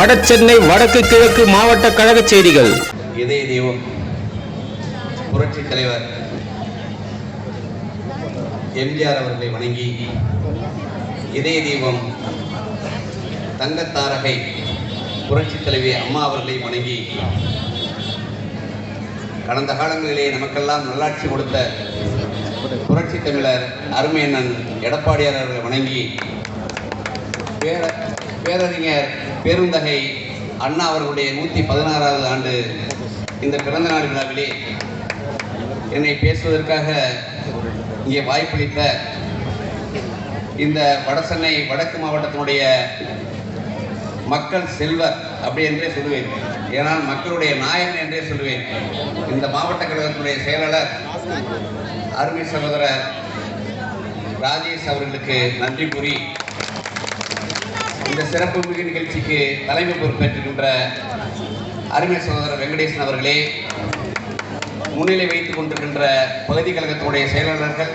வடசென்னை வடக்கு கிழக்கு மாவட்ட கழக செய்திகள். இதய தெய்வம் புரட்சி தலைவர் எம்ஜிஆர் அவர்களை வணங்கி இதய தெய்வம் தங்கத்தாரகை புரட்சி தலைவி அம்மா அவர்களை வணங்கி கடந்த காலங்களிலே நமக்கெல்லாம் நல்லாட்சி கொடுத்த புரட்சி தமிழர் அருமையண்ணன் எடப்பாடியார் அவர்களை வணங்கி பேர பேரறிஞர் பெருந்தகை அண்ணா அவர்களுடைய நூற்றி பதினாறாவது ஆண்டு இந்த பிறந்த நாள் விழாவிலே என்னை பேசுவதற்காக இங்கே வாய்ப்பளித்த இந்த வடசென்னை வடக்கு மாவட்டத்தினுடைய மக்கள் செல்வர் அப்படி என்றே சொல்லுவேன். ஏனால் மக்களுடைய நாயகன் என்றே சொல்லுவேன். இந்த மாவட்ட கழகத்தினுடைய செயலாளர் அருமை சகோதரர் ராஜேஷ் அவர்களுக்கு நன்றி கூறி இந்த சிறப்பு மிகு நிகழ்ச்சிக்கு தலைமை பொறுப்பேற்றுகின்ற அருமை சகோதரர் வெங்கடேசன் அவர்களே முன்னிலை வைத்துக் கொண்டிருக்கின்ற பகுதி கழகத்தினுடைய செயலாளர்கள்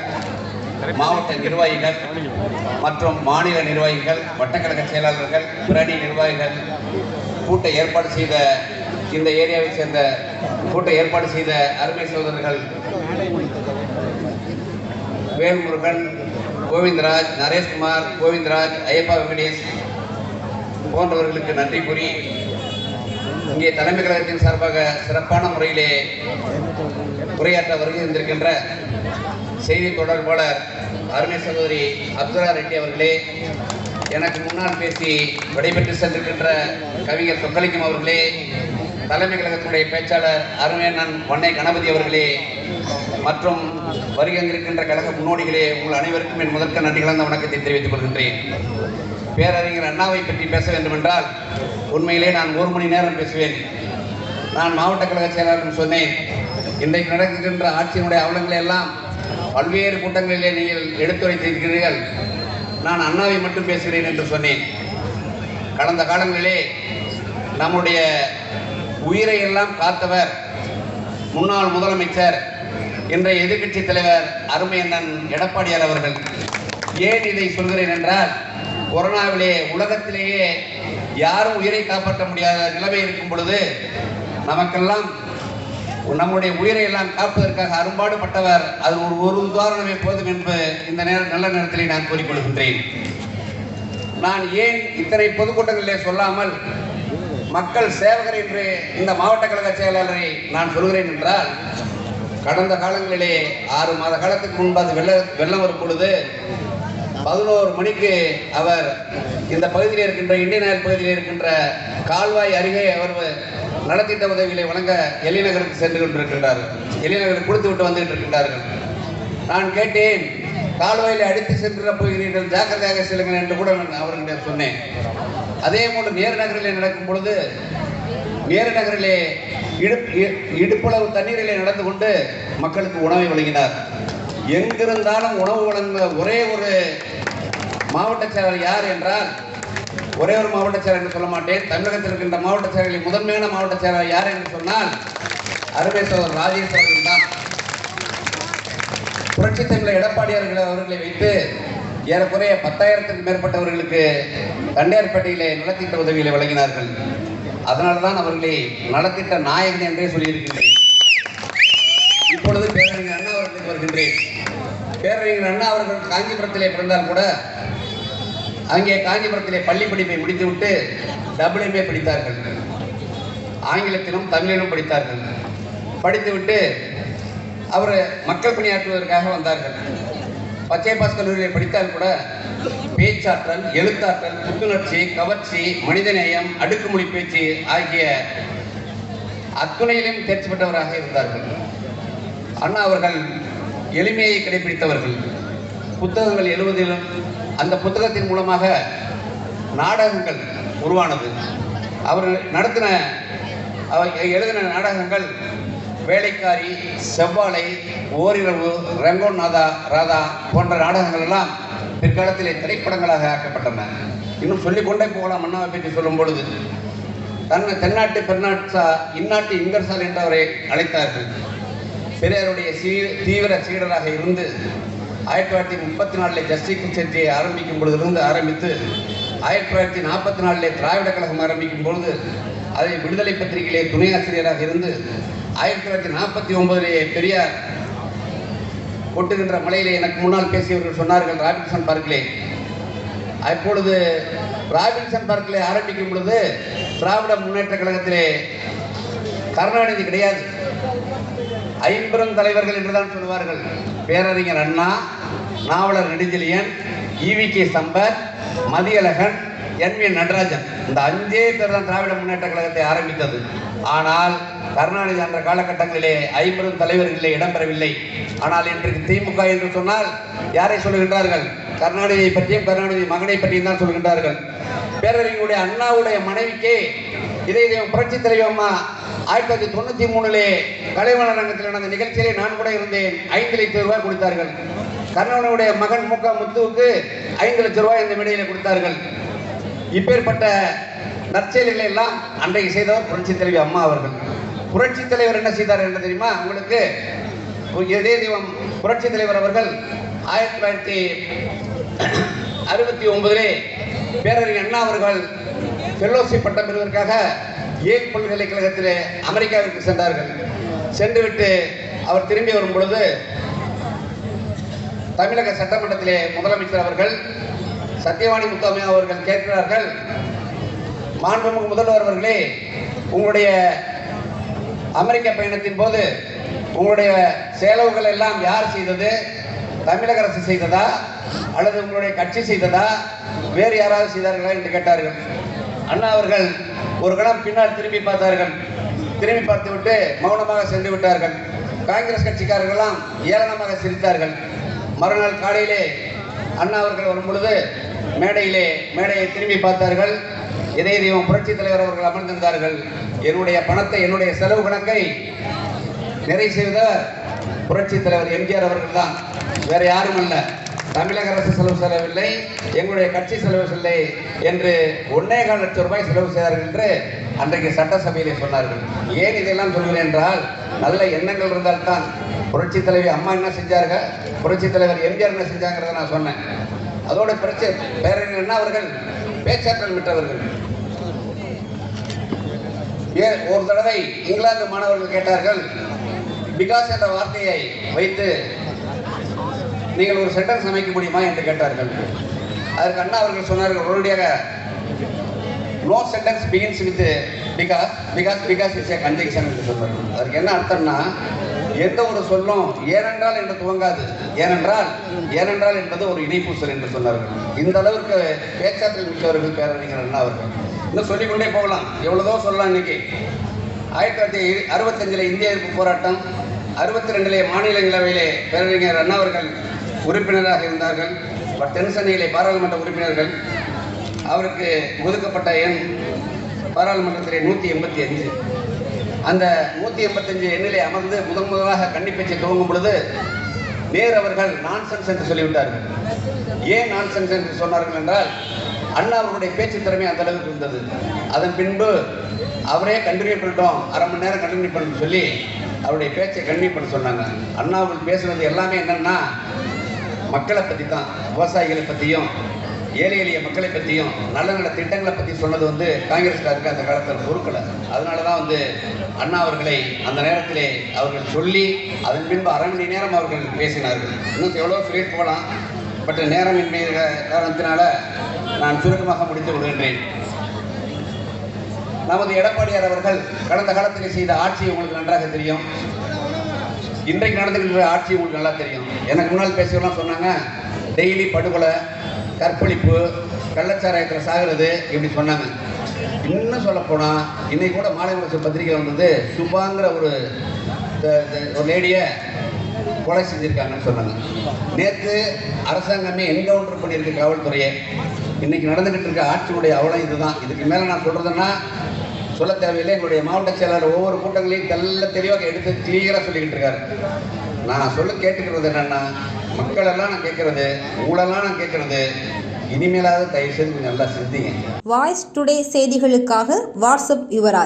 மாவட்ட நிர்வாகிகள் மற்றும் மாநில நிர்வாகிகள் வட்டக்கழக செயலாளர்கள் பிரணி நிர்வாகிகள் கூட்ட ஏற்பாடு செய்த இந்த ஏரியாவை சேர்ந்த கூட்ட ஏற்பாடு செய்த அருமை சகோதரர்கள் வேல்முருகன் கோவிந்தராஜ் நரேஷ்குமார் கோவிந்தராஜ் ஐயப்பா வெங்கடேஷ் போன்றவர்களுக்கு நன்றி கூறி இங்கே தலைமை கழகத்தின் சார்பாக சிறப்பான முறையிலே உரையாற்ற வருகை இருந்திருக்கின்ற செய்தி தொடர்பாளர் அருணை சகோதரி அப்துல்லா ரெட்டி அவர்களே எனக்கு முன்னால் பேசி விடைபெற்று சென்றிருக்கின்ற கவிஞர் சொக்கலிங்கம் அவர்களே தலைமை கழகத்தினுடைய பேச்சாளர் அருமையண்ணன் வண்ணை கணபதி அவர்களே மற்றும் வருகின்றிருக்கின்ற கழக முன்னோடிகளே உங்கள் அனைவருக்கும் என் முதற்க நன்றி கலந்த வணக்கத்தை தெரிவித்துக் கொள்கின்றேன். பேரறிஞர் அண்ணாவை பற்றி பேச வேண்டுமென்றால் உண்மையிலே நான் ஒரு மணி நேரம் பேசுவேன். நான் மாவட்ட கழக செயலாளரும் சொன்னேன். இன்றைக்கு நடக்கின்ற ஆட்சியினுடைய அவலங்களை எல்லாம் பல்வேறு கூட்டங்களிலே நீங்கள் எடுத்துரைத்திருக்கிறீர்கள். நான் அண்ணாவை மட்டும் பேசுகிறேன் என்று சொன்னேன். கடந்த காலங்களிலே நம்முடைய உயிரை எல்லாம் காத்தவர் முன்னாள் முதலமைச்சர் இன்றைய எதிர்க்கட்சி தலைவர் அருமை அண்ணன் எடப்பாடியார் அவர்கள். ஏன் இதை சொல்கிறேன் என்றால் கொரோனாவிலே உலகத்திலேயே யாரும் உயிரை காப்பாற்ற முடியாத நிலைமை இருக்கும் பொழுது நமக்கெல்லாம் நம்முடைய உயிரை எல்லாம் காப்பதற்காக அரும்பாடுபட்டவர் அது ஒரு ஒரு உதாரணமே போதும் என்று இந்த நேர நல்ல நேரத்தில் நான் கூறிக்கொள்கின்றேன். நான் ஏன் இத்தனை பொதுக்கூட்டங்களிலே சொல்லாமல் மக்கள் சேவகர் என்று இந்த மாவட்ட கழக செயலாளரை நான் சொல்கிறேன் என்றால் கடந்த காலங்களிலே ஆறு மாத காலத்துக்கு முன்பு அது வெள்ள வெள்ளம் வரும் பொழுது பதினோரு மணிக்கு அவர் இந்த பகுதியில் இருக்கின்ற இந்தியன் ஆயில் பகுதியில் இருக்கின்ற கால்வாய் அருகே அவர் நலத்திட்ட உதவிகளை வழங்க எல்லிநகருக்கு சென்று கொண்டிருக்கின்றார். எல்லிநகருக்கு கொடுத்து விட்டு வந்துகிட்டு இருக்கின்றார்கள். நான் கேட்டேன் கால்வாயில் அடித்து சென்று போகிறீர்கள் ஜாக்கிரதையாக செல்லுங்கள் என்று கூட நான் அவர்களிடம் சொன்னேன். அதே போன்று நேரு நகரிலே நடக்கும் பொழுது நேரு நகரிலே இடுப் இடுப்பளவு தண்ணீரிலே நடந்து கொண்டு மக்களுக்கு உணவை வழங்கினார். எங்கிருந்தாலும் உணவு வழங்க ஒரே ஒரு மாவட்ட செயலாளர் யார் என்றால் ஒரே ஒரு மாவட்ட செயலர் என்று சொல்ல மாட்டேன். தமிழகத்தில் இருக்கின்ற மாவட்ட செயலர்களில் முதன்மையான மாவட்ட செயலாளர் யார் என்று சொன்னால் அருமை சோதர் ராஜேஷ் அவர்கள் தான். புரட்சி தமிழர் எடப்பாடியார்கள் அவர்களை வைத்து ஏறக்குறைய பத்தாயிரத்துக்கு மேற்பட்டவர்களுக்கு தண்டையார்பேட்டையிலே நலத்திட்ட உதவிகளை வழங்கினார்கள். அதனால தான் அவர்களை நலத்திட்ட நாயகன் என்றே சொல்லியிருக்கின்றேன். இப்பொழுது பேரறிஞர் அண்ணா அவர்களுக்கு வருகின்றேன். பேரறிஞர் அண்ணா அவர்கள் காஞ்சிபுரத்திலே பிறந்தால் கூட அங்கே காஞ்சிபுரத்திலே பள்ளி படிப்பை முடித்துவிட்டு டபுள் எம்ஏ படித்தார்கள். ஆங்கிலத்திலும் தமிழிலும் படித்தார்கள். படித்துவிட்டு அவர் மக்கள் பணியாற்றுவதற்காக வந்தார்கள். பச்சைபாஸ் கல்லூரியில் படித்தால் கூட பேச்சாற்றல் எழுத்தாற்றல் புத்துணர்ச்சி கவர்ச்சி மனிதநேயம் அடுக்குமொழி பேச்சு ஆகிய அத்துணையிலும் தேர்ச்சி பெற்றவராக இருந்தார்கள். அண்ணா அவர்கள் எளிமையை கடைபிடித்தவர்கள். புத்தகங்கள் எழுவதிலும் அந்த புத்தகத்தின் மூலமாக நாடகங்கள் உருவானது. அவர் நடத்தின எழுதின நாடகங்கள் வேலைக்காரி செவ்வாழை ஓரிரவு ரங்கோன் நாதா ராதா போன்ற நாடகங்கள் எல்லாம் பிற்காலத்திலே திரைப்படங்களாக ஆக்கப்பட்டன. இன்னும் சொல்லிக்கொண்டே போகலாம் அண்ணாவை பற்றி சொல்லும் பொழுது. தன்னை தென்னாட்டு பெருநாட்சா இந்நாட்டு இங்கர்சால் என்று அவரை அழைத்தார்கள். பெரியாருடைய சீ தீவிர சீடராக இருந்து ஆயிரத்தி தொள்ளாயிரத்தி முப்பத்தி நாலில் ஜஸ்டிஸ் கட்சியை ஆரம்பிக்கும் பொழுதிலிருந்து ஆரம்பித்து ஆயிரத்தி தொள்ளாயிரத்தி நாற்பத்தி நாலிலே திராவிட கழகம் ஆரம்பிக்கும் பொழுது அதை விடுதலை பத்திரிகையிலே துணை ஆசிரியராக இருந்து ஆயிரத்தி தொள்ளாயிரத்தி நாற்பத்தி ஒன்பதிலே பெரியார் கொட்டுகின்ற மலையிலே எனக்கு முன்னால் பேசியவர்கள் சொன்னார்கள் ராபின்சன் பார்க்கிலே. அப்பொழுது ராபின்சன் பார்க்கிலே ஆரம்பிக்கும் பொழுது திராவிட முன்னேற்ற கழகத்திலே கருணாநிதி கிடையாது. ஐம்பெரும் தலைவர்கள் என்றுதான் சொல்வார்கள் பேரறிஞர் அண்ணா நாவலர் Nedunchezhiyan E V K Sampath Mathiyazhagan N V Natarajan. இந்த அஞ்சே பேர் தான் திராவிட முன்னேற்ற கழகத்தை ஆரம்பித்தது. ஆனால் கருணாநிதி என்ற காலகட்டங்களிலே ஐம்பெரும் தலைவர்களிலே இடம்பெறவில்லை. ஆனால் இன்றைக்கு திமுக என்று சொன்னால் யாரை சொல்லுகின்றார்கள்? கருணாநிதியை பற்றியும் கருணாநிதி மகனை பற்றியும் தான் சொல்கின்றார்கள் பேரறிஞருடைய அண்ணாவுடைய மனைவிக்கே இதே தெய்வம் புரட்சி தலைவர் அம்மா ஆயிரத்தி தொள்ளாயிரத்தி தொண்ணூத்தி மூணுலே கலைவாணர் ரங்கத்தில் நடந்த நிகழ்ச்சியிலே நான் கூட இருந்தேன். ஐந்து லட்சம் ரூபாய் கொடுத்தார்கள். கர்ணவனுடைய மகன் முக முத்துவுக்கு ஐந்து லட்சம் ரூபாய் இந்த மேடையில் கொடுத்தார்கள். இப்பேற்பட்ட நற்செயல்களை எல்லாம் அன்றைக்கு செய்தவர் புரட்சி தலைவி அம்மா அவர்கள். புரட்சி தலைவர் என்ன செய்தார் என்று தெரியுமா? உங்களுக்கு இதே தெய்வம் புரட்சி தலைவர் அவர்கள் ஆயிரத்தி தொள்ளாயிரத்தி அறுபத்தி ஒன்பதிலே பேரறிஞர் அண்ணா அவர்கள் ஃபெல்லோஷிப் பட்டம் பெறுவதற்காக ஏ பல்கலைக்கழகத்திலே அமெரிக்காவிற்கு சென்றார்கள். சென்றுவிட்டு அவர் திரும்பி வரும் பொழுது தமிழக சட்டமன்றத்திலே முதலமைச்சர் அவர்கள் சத்யவாணி முத்தாமி அவர்கள் கேட்கிறார்கள் மாண்புமிகு முதல்வர் அவர்களே உங்களுடைய அமெரிக்க பயணத்தின் போது உங்களுடைய செலவுகள் எல்லாம் யார் செய்தது? தமிழக அரசு செய்ததா? அல்லது உங்களுடைய கட்சி செய்ததா? வேறு யாராவது செய்தார்களா என்று கேட்டார்கள். அண்ணா அவர்கள் ஒரு கணம் பின்னால் திரும்பி பார்த்தார்கள். திரும்பி பார்த்துவிட்டு மௌனமாக சென்று விட்டார்கள். காங்கிரஸ் கட்சிக்காரர்கள்லாம் ஏளனமாக சிரித்தார்கள். மறுநாள் காலையிலே அண்ணா அவர்கள் வரும் பொழுது மேடையிலே மேடையை திரும்பி பார்த்தார்கள். இதய தெய்வம் புரட்சி தலைவர் அவர்கள் அமர்ந்திருந்தார்கள். என்னுடைய பணத்தை என்னுடைய செலவு கணக்கை நிறை செய்த புரட்சி தலைவர் எம்ஜிஆர் அவர்கள் தான் வேற யாரும் அல்ல. தமிழக அரசு செலவு செலவில்லை எங்களுடைய கட்சி செலவு இல்லை என்று ஒன்னே கால் லட்சம் ரூபாய் செலவு செய்தார்கள் என்று அன்றைக்கு சட்டசபையிலே சொன்னார்கள். ஏன் இதெல்லாம் சொல்கிறேன் என்றால் நல்ல எண்ணங்கள் இருந்தால்தான். புரட்சி தலைவி அம்மா என்ன செஞ்சாங்க புரட்சி தலைவர் எம்ஜிஆர் என்ன செஞ்சாங்கிறத நான் சொன்னேன். அதோட பிரச்சனை பேரறிஞர் என்ன அவர்கள் பேச்சாற்றல் விட்டவர்கள் ஒரு தடவை இங்கிலாந்து மாணவர்கள் கேட்டார்கள் பிகாஸ் என்ற வார்த்தையை வைத்து நீங்கள் ஒரு சென்டென்ஸ் அமைக்க முடியுமா என்று கேட்டார்கள். அதற்கு அண்ணா அவர்கள் சொன்னார்கள் உடனடியாக no sentence begins with because because because is a conjunction என்று சொன்னார்கள். அதற்கு என்ன அர்த்தம்னா எந்த ஒரு சொல்லும் ஏனென்றால் என்று துவங்காது. ஏனென்றால் ஏனென்றால் என்பது ஒரு இணைப்பு சொல் என்று சொன்னார்கள். இந்த அளவிற்கு பேச்சாற்றல் மிக்கவர்கள் பேரறிஞர் அண்ணா அவர்கள். இன்னும் சொல்லிக்கொண்டே போகலாம். எவ்வளோதோ சொல்லலாம் இன்னைக்கு. ஆயிரத்தி தொள்ளாயிரத்தி அறுபத்தஞ்சில் இந்திய எதிர்ப்பு போராட்டம் அறுபத்தி ரெண்டிலே மாநிலங்களவையிலே பேரறிஞர் அண்ணா அவர்கள் உறுப்பினராக இருந்தார்கள். பட் தென்சென்னையிலே பாராளுமன்ற உறுப்பினர்கள். அவருக்கு ஒதுக்கப்பட்ட எண் பாராளுமன்றத்திலே நூற்றி எண்பத்தி அஞ்சு. அந்த நூற்றி எண்பத்தஞ்சு எண்ணிலே அமர்ந்து முதன் முதலாக கண்டிப்பேச்சை துவங்கும் பொழுது நேர் அவர்கள் நான்சென்ஸ் என்று சொல்லிவிட்டார்கள். ஏன் நான்சென்ஸ் என்று சொன்னார்கள் என்றால் அண்ணா அவருடைய பேச்சு திறமை அந்த அளவுக்கு இருந்தது. அதன் பின்பு அவரே கண்டினியூ பண்ணிட்டோம் அரை மணி நேரம் கண்டினியூ பண்ண சொல்லி அவருடைய பேச்சை கண்டினியூ பண்ண சொன்னாங்க. அண்ணா அவர்கள் பேசுனது எல்லாமே என்னன்னா மக்களை பற்றி தான் விவசாயிகளை பற்றியும் ஏழை எளிய மக்களை பற்றியும் நல்ல நல்ல திட்டங்களை பற்றி சொன்னது வந்து காங்கிரஸ்காருக்கு அந்த காலத்தில் பொறுக்கலை. அதனால தான் வந்து அண்ணா அவர்களை அந்த நேரத்திலே அவர்கள் சொல்லி அதன் பின்பு அரை மணி நேரம் அவர்கள் பேசினார்கள். இன்னும் எவ்வளோ சொல்லிட்டு போகலாம். பட் நேரமின்மை காரணத்தினால நான் சுருக்கமாக முடித்து விடுகின்றேன். நமது எடப்பாடியார் அவர்கள் கடந்த காலத்தில் செய்த ஆட்சி உங்களுக்கு நன்றாக தெரியும். இன்றைக்கு நடந்துகின்ற ஆட்சி உங்களுக்கு நல்லா தெரியும். எனக்கு முன்னால் பேசியவெல்லாம் சொன்னாங்க டெய்லி படுகொலை கற்பழிப்பு கள்ளச்சாராயத்தில் சாகிறது இப்படி சொன்னாங்க. இன்னும் சொல்லப்போனால் இன்னைக்கு கூட மாலை பத்திரிகை வந்தது சுபாங்கிற ஒரு ஒரு லேடியை கொலை செஞ்சுருக்காங்கன்னு சொன்னாங்க. நேற்று அரசாங்கமே என்கவுண்டர் பண்ணியிருக்கு காவல்துறையை. இன்னைக்கு நடந்துகிட்டு இருக்க ஆட்சியுடைய அவலம் இதுதான். இதுக்கு மேலே நான் சொல்கிறதுன்னா சொல்ல தேவையில்லை. எங்களுடைய மாவட்ட செயலாளர் ஒவ்வொரு கூட்டங்களையும் தெல்ல தெளிவாக எடுத்து கிளியராக சொல்லிக்கிட்டு இருக்காரு. நான் சொல்ல கேட்டுக்கிறது என்னன்னா மக்கள் எல்லாம் நான் கேட்கறது ஊழலாம் நான் கேட்கறது இனிமேலாவது தயவு செய்து நல்லா சிந்திங்க. வாய்ஸ் டுடே செய்திகளுக்காக வாட்ஸ்அப் யுவராஜ்.